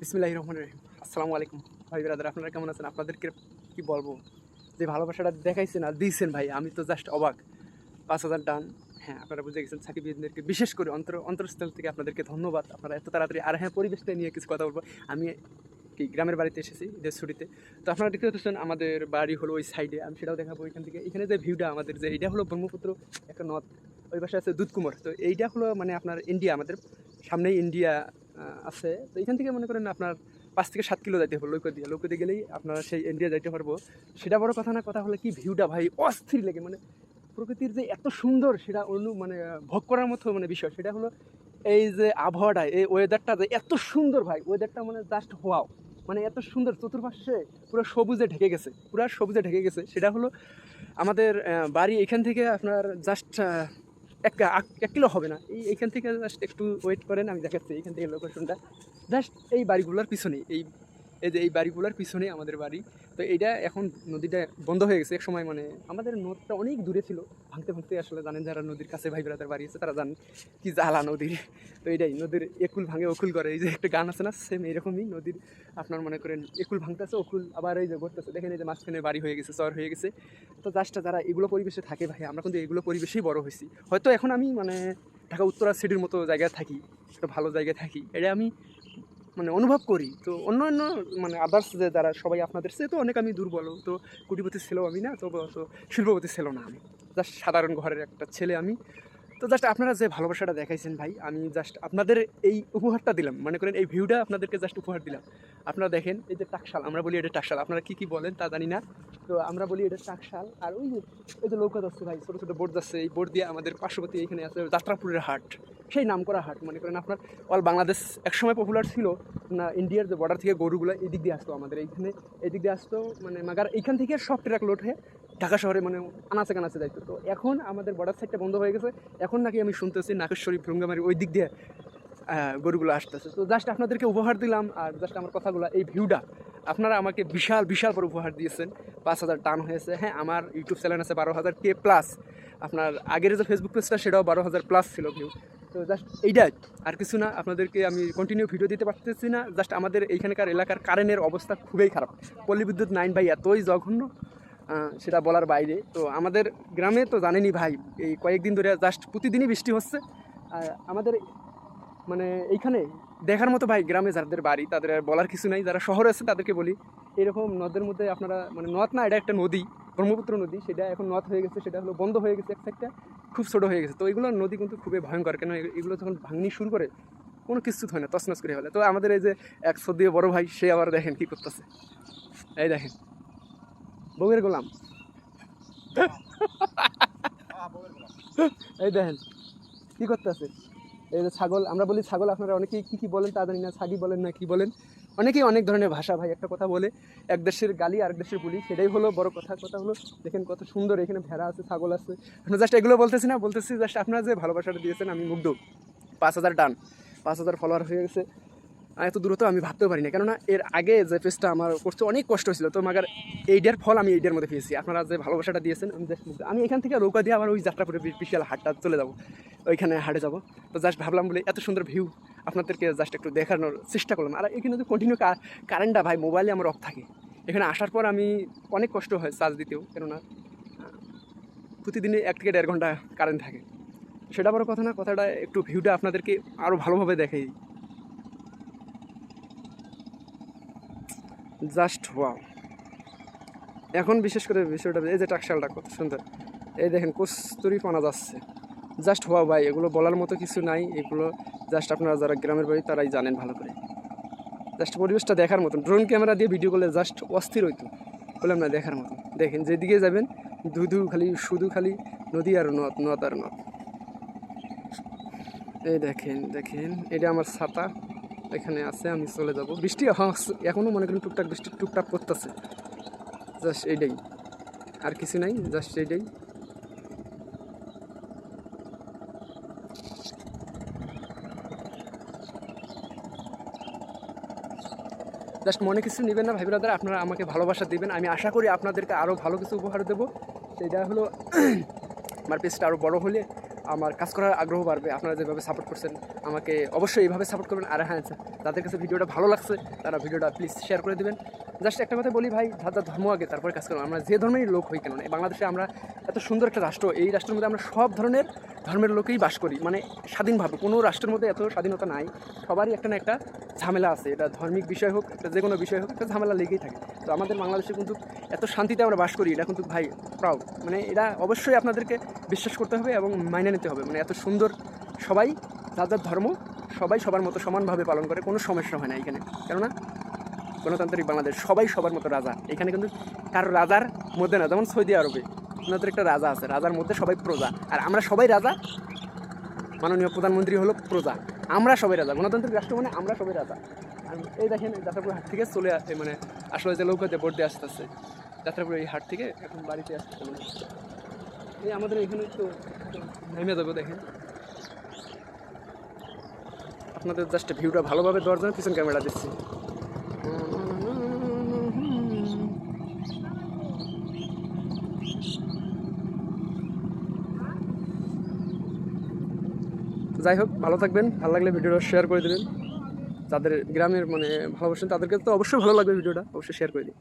বিসমিল্লাহ রহমান রহিম। আসসালামু আলাইকুম। ভাই, ব্রাদার, আপনারা কেমন আছেন? আপনাদেরকে কি বলব? যে ভালোবাসাটা দেখাইছেন আর দিয়েছেন ভাই, আমি তো জাস্ট অবাক। পাঁচ হাজার ডান। হ্যাঁ আপনারা বুঝে গেছেন সাকিব বিশেষ করে অন্তর, অন্তরস্থল থেকে আপনাদেরকে ধন্যবাদ। আপনারা এত তাড়াতাড়ি, আর হ্যাঁ পরিবেশটা নিয়ে কিছু কথা বলব। আমি কি গ্রামের বাড়িতে এসেছি, ঈদের ছুটিতে। তো আপনারা দেখতে পাচ্ছেন, আমাদের বাড়ি হলো ওই সাইডে আমি সেটাও দেখাবো এখান থেকে। এখানে যে ভিউটা আমাদের, যে এইটা হলো ব্রহ্মপুত্র, একটা নদ। ওই পাশে আছে দুধকুমার। তো এইটা হলো মানে আপনার ইন্ডিয়া আমাদের সামনেই ইন্ডিয়া আছে। তো এখান থেকে মনে করেন আপনার পাঁচ থেকে সাত কিলো যাইতে হবে লৌকো দিয়ে। লৌকো দিয়ে গেলেই আপনারা সেই ইন্ডিয়া যাইতে পারব। সেটা বড় কথা না, কথা হলো কি ভিউটা ভাই অস্থির লাগে। মানে প্রকৃতির যে এত সুন্দর সেটা অনু মানে ভোগ করার মতো মানে বিষয়, সেটা হলো এই যে আবহাওয়াটা, এই ওয়েদারটা যে এত সুন্দর ভাই। ওয়েদারটা মানে জাস্ট হওয়াও মানে এত সুন্দর, চতুর্পাশে পুরো সবুজে ঢেকে গেছে। পুরো সবুজে ঢেকে গেছে। সেটা হলো আমাদের বাড়ি এখান থেকে আপনার জাস্ট এক এক কিলো হবে না। এই এখান থেকে জাস্ট একটু ওয়েট করেন, আমি দেখাচ্ছি এখান থেকে লোকেশনটা জাস্ট এই বাড়িগুলোর পিছনেই, এই এই যে এই বাড়িগুলোর পিছনে আমাদের বাড়ি। তো এইটা এখন নদীটা বন্ধ হয়ে গেছে। এক সময় মানে আমাদের নদটা অনেক দূরে ছিল। ভাঙতে ভাঙতে আসলে জানেন যারা নদীর কাছে ভাই বেড়াদের বাড়ি আছে, তারা জানেন কি জ্বালা নদীর। তো এটাই নদীর একুল ভাঙে, অকুল করে। এই যে একটা গান আছে না সেম এরকমই নদীর। আপনার মনে করেন একুল ভাঙতেছে, অকুল আবার এই যে ঘটতেছে দেখেন এই যে মাঝখানে বাড়ি হয়ে গেছে, চর হয়ে গেছে। তো জাস্টটা যারা এগুলো পরিবেশে থাকে ভাই, আমরা কিন্তু এগুলো পরিবেশেই বড় হয়েছি। হয়তো এখন আমি মানে ঢাকা উত্তরা সিটির মতো জায়গায় থাকি, একটা ভালো জায়গায় থাকি। এটা আমি মানে অনুভব করি। তো অন্য অন্য মানে আদার্স যে যারা সবাই আপনাদের সে তো অনেক আমি দুর্বল। তো কুটিপতি ছেলেও আমি না, তো তো শিল্পপতি ছিল না আমি। জাস্ট সাধারণ ঘরের একটা ছেলে আমি। তো জাস্ট আপনারা যে ভালোবাসাটা দেখাইছেন ভাই, আমি জাস্ট আপনাদের এই উপহারটা দিলাম। মনে করেন এই ভিউটা আপনাদেরকে জাস্ট উপহার দিলাম। আপনারা দেখেন, এই যে টাকশাল, আমরা বলি এটা টাকশাল। আপনারা কী কী বলেন তা জানি না। তো আমরা বলি এটা টাকশাল। আর ওই ওই যে নৌকা যাচ্ছে ভাই, ছোটো ছোটো বোট যাচ্ছে। এই বোট দিয়ে আমাদের পার্শ্ববর্তী এখানে আছে যাত্রাপুরের হাট। সেই নাম করা হাট মনে করেন আপনার অল বাংলাদেশ একসময় পপুলার ছিল, না ইন্ডিয়ার যে বর্ডার থেকে গরুগুলো এদিক দিয়ে আসতো আমাদের এইখানে, এদিক দিয়ে আসতো মানে মাগার এইখান থেকে সব ট্রাক লোড হয়ে ঢাকা শহরে মানে আনাচে কানাচে যাইতো। তো এখন আমাদের বর্ডার সাইডটা বন্ধ হয়ে গেছে, এখন নাকি আমি শুনতেছি নাকেশ্বরী ভ্রঙ্গামারি ওই দিক দিয়ে গরুগুলো আসতেছে। তো জাস্ট আপনাদেরকে উপহার দিলাম আর জাস্ট আমার কথাগুলো, এই ভিউটা আপনারা আমাকে বিশাল বিশাল বড় উপহার দিয়েছেন, পাঁচ হাজার টান হয়েছে। হ্যাঁ আমার ইউটিউব চ্যানেল আছে বারো হাজার কে প্লাস আপনার আগের যে ফেসবুক পেজটা সেটাও বারো হাজার প্লাস ছিল ভিউ তো জাস্ট এইটাই আর কিছু না, আপনাদেরকে আমি কন্টিনিউ ভিডিও দিতে পারতেছি না। জাস্ট আমাদের এইখানকার এলাকার কারেন্টের অবস্থা খুবই খারাপ। পল্লী বিদ্যুৎ নাইন ভাই এতই জঘন্য সেটা বলার বাইরে। তো আমাদের গ্রামে তো জানেনই ভাই, এই কয়েকদিন ধরে জাস্ট প্রতিদিনই বৃষ্টি হচ্ছে। আর আমাদের মানে এইখানে দেখার মতো ভাই গ্রামে যাদের বাড়ি, তাদের বলার কিছু নাই। যারা শহরে আছে তাদেরকে বলি, এরকম নদের মধ্যে আপনারা মানে নদ না, এটা একটা নদী, ব্রহ্মপুত্র নদী, সেটা এখন নদ হয়ে গেছে, সেটা হলো বন্ধ হয়ে গেছে এক সাইডটা খুব ছোটো হয়ে গেছে। তো এগুলো নদী কিন্তু খুবই ভয়ঙ্কর। কেন এগুলো যখন ভাঙনি শুরু করে কোনো কিছু হয় না তছনছ করে ফেলে তো আমাদের এই যে এক দিয়ে বড় ভাই সে আবার দেখেন কী করতেছে। এই দেখেন। বউয়ের গোলাম। এই দেখেন। কী করতেছে? এই যে ছাগল, আমরা বলি ছাগল, আপনারা অনেকেই কী কী বলেন তা জানি না, ছাগি বলেন না কি বলেন, অনেকেই অনেক ধরনের ভাষা ভাই, একটা কথা বলে, এক দেশের গালি, আরেক দেশের বলি, সেটাই হলো বড় কথা কথা হলো, দেখেন কত সুন্দর এখানে ভেড়া আছে, ছাগল আছে। জাস্ট এগুলো বলতেছি না, বলতেছি জাস্ট আপনারা যে ভালোবাসাটা দিয়েছেন, আমি মুগ্ধ। পাঁচ হাজার টান পাঁচ হাজার ফলোয়ার হয়ে গেছে। এত দূরত্ব আমি ভাবতেও পারি না কেননা এর আগে যে পেজটা আমার করতে অনেক কষ্ট হয়েছিল তো মাগার এইটার ফল আমি এইটার মধ্যে পেয়েছি। আপনারা যে ভালোবাসাটা দিয়েছেন আমি জাস্ট। আমি এখান থেকে নৌকা দিয়ে আবার ওই যাত্রাপুরে বিশাল হাটটা চলে যাব। ওইখানে হাটে যাব। তো জাস্ট ভাবলাম বলে এত সুন্দর ভিউ আপনাদেরকে জাস্ট একটু দেখানোর চেষ্টা করলাম। আর এখানে তো কন্টিনিউ কারেন্টটা ভাই মোবাইলে আমার অফ থাকে। এখানে আসার পর আমি অনেক কষ্ট হয় চার্জ দিতেও কেননা আহ, প্রতিদিনই এক থেকে দেড় ঘণ্টা কারেন্ট থাকে। সেটা বড় কথা না কথাটা একটু ভিউটা আপনাদেরকে আরও ভালোভাবে দেখাই। Just wow. এখন বিশেষ করে বিষয়টা এই যে টাকশালটা কত সুন্দর। এই দেখেন কস্তুরি পানা যাচ্ছে। জাস্ট হওয়া ভাই, এগুলো বলার মতো কিছু নাই। এগুলো জাস্ট আপনারা যারা গ্রামের বাড়ি, তারাই জানেন ভালো করে। জাস্ট পরিবেশটা দেখার মতন। ড্রোন ক্যামেরা দিয়ে ভিডিও করলে জাস্ট অস্থির হইতো। বললাম না, দেখার মতো দেখেন, যেদিকে যাবেন ধুধু খালি, শুধু খালি, নদী আর নদ নদ আর নদ। এই দেখেন দেখেন, এটা আমার ছাতা। এখানে আছে, আমি চলে যাব। বৃষ্টি হ- এখনও মনে করেন টুকটাক বৃষ্টি, টুকটাক করতেছে জাস্ট এইটাই। আর কিছু নাই, জাস্ট এইটাই। জাস্ট মনে কিছু নেবেন না, ভাই ব্রাদার, আপনারা আমাকে ভালোবাসা দিবেন। আমি আশা করি আপনাদেরকে আরও ভালো কিছু উপহার দেবো। সেটা হলো, আমার পেজটা আরও বড় হলে আমার কাজ করার আগ্রহ বাড়বে, আপনারা যেভাবে সাপোর্ট করছেন, আমাকে অবশ্যই এইভাবে সাপোর্ট করবেন। আর হ্যাঁ যাদের কাছে ভিডিওটা ভালো লাগছে, তারা ভিডিওটা প্লিজ শেয়ার করে দেবেন। জাস্ট একটা কথা বলি ভাই যার ধর্ম আগে, তারপরে কাজ করুন আমরা যে ধর্মেরই লোক হই কেন বাংলাদেশে আমরা এত সুন্দর একটা রাষ্ট্র, এই রাষ্ট্রের মধ্যে আমরা সব ধরনের ধর্মের লোকেই বাস করি। মানে স্বাধীনভাবে, কোনো রাষ্ট্রের মধ্যে এত স্বাধীনতা নাই। সবারই একটা না একটা ঝামেলা আছে। এটা ধর্মিক বিষয় হোক, এটা যে কোনো বিষয় হোক, একটা ঝামেলা লেগেই থাকে। তো আমাদের বাংলাদেশে কিন্তু এত শান্তিতে আমরা বাস করি, এটা কিন্তু ভাই প্রাউড মানে এটা অবশ্যই আপনাদেরকে বিশ্বাস করতে হবে এবং মাইনে নিতে হবে। মানে এত সুন্দর সবাই যার ধর্ম, সবাই সবার মতো সমানভাবে পালন করে, কোনো সমস্যা হয় না এখানে। কেননা গণতান্ত্রিক বাংলাদেশ, সবাই সবার মতো রাজা। এখানে কিন্তু কারও রাজার মধ্যে না, যেমন সৌদি আরবে। ওনাদের একটা রাজা আছে, রাজার মধ্যে সবাই প্রজা। আর আমরা সবাই রাজা। মাননীয় প্রধানমন্ত্রী হলো প্রজা। আমরা সবাই রাজা। গণতান্ত্রিক রাষ্ট্র মানে আমরা সবাই রাজা। আর এই দেখেন, যাত্রাপুর হাট থেকে চলে আসে মানে আসলে যে লৌকাতে ভোট দিয়ে আসতেছে, যাত্রাপুর এই হাট থেকে এখন বাড়িতে আসতেছে মানে এই আমাদের এখানে তো নেমে যাব, দেখেন। আপনাদের জাস্ট ভিউটা ভালোভাবে দেওয়ার জন্য পিছন ক্যামেরা দিচ্ছি। যাই হোক, ভালো থাকবেন। ভালো লাগলে ভিডিওটা শেয়ার করে দেবেন। যাদের গ্রামের মানে ভালোবাসেন, তাদেরকে তো অবশ্যই ভালো লাগবে ভিডিওটা, অবশ্যই শেয়ার করে দিন।